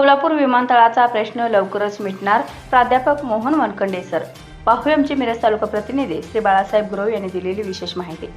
कोल्हापूर विमानतळाचा प्रश्न लवकरच मिटणार प्राध्यापक मोहन वनखंडे सर पाहूया आमचे मिरज तालुका प्रतिनिधी श्री बाळासाहेब गुरव यांनी दिलेली विशेष माहिती.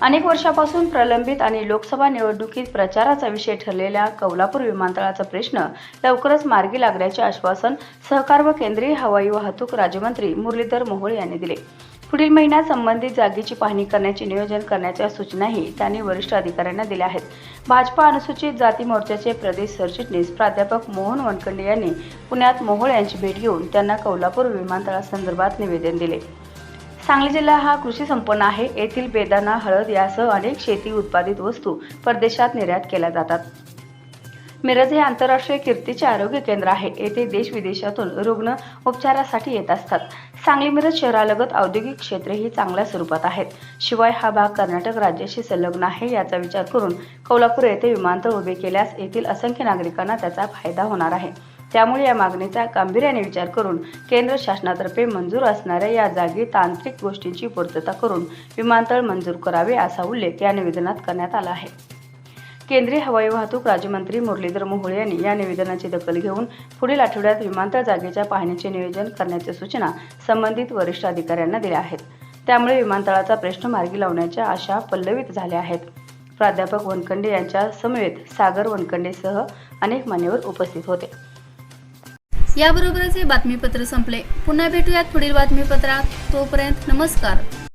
अनेक वर्षापासून प्रलंबित आणि लोकसभा निवडणुकीत प्रचाराचा विषय ठरलेल्या कौलापूर विमानतळाचा प्रश्न लवकरच मार्गी लागण्याचे आश्वासन सहकार व केंद्रीय हवाई वाहतूक राज्यमंत्री मुरलीधर मोहोळ यांनी दिले. पुढील महिन्यात संबंधित जागेची पाहणी करण्याचे नियोजन करण्याच्या सूचनाही त्यांनी वरिष्ठ अधिकाऱ्यांना दिल्या आहेत. भाजपा अनुसूचित जाती मोर्चाचे प्रदेश सरचिटणीस प्राध्यापक मोहन वनखंडे यांनी पुण्यात मोहोळ यांची भेट घेऊन त्यांना कौलापूर विमानतळासंदर्भात निवेदन दिले. सांगली जिल्हा हा कृषी संपन्न आहे. येथील बेदाना हळद यासह अनेक शेती उत्पादित वस्तू परदेशात निर्यात केल्या जातात. मिरज हे आंतरराष्ट्रीय कीर्तीचे आरोग्य केंद्र आहे. येथे देश विदेशातून रुग्ण उपचारासाठी येत असतात. सांगली मिरज शहरालगत औद्योगिक क्षेत्रेही चांगल्या स्वरूपात आहेत. शिवाय हा भाग कर्नाटक राज्याशी संलग्न आहे याचा विचार करून कोल्हापूर येथे विमानतळ उभे केल्यास येथील असंख्य नागरिकांना त्याचा फायदा होणार आहे. त्यामुळे या मागणीचा गांभीर्याने विचार करून केंद्र शासनातर्फे मंजूर असणाऱ्या या जागी तांत्रिक गोष्टींची पूर्तता करून विमानतळ मंजूर करावे असा उल्लेख या निवेदनात करण्यात आला आहे. केंद्रीय हवाई वाहतूक राज्यमंत्री मुरलीधर मोहोळ यांनी या निवेदनाची दखल घेऊन पुढील आठवड्यात विमानतळ जागेच्या पाहणीचे नियोजन करण्याच्या सूचना संबंधित वरिष्ठ अधिकाऱ्यांना दिल्या आहेत. त्यामुळे विमानतळाचा प्रश्न मार्गी लावण्याच्या आशा पल्लवित झाल्या आहेत. प्राध्यापक वनखंडे यांच्या समवेत सागर वनखंडेसह अनेक मान्यवर उपस्थित होते. याबरोबरच हे बातमीपत्र संपले. पुन्हा भेटूयात पुढील बातमीपत्रात. तोपर्यंत नमस्कार.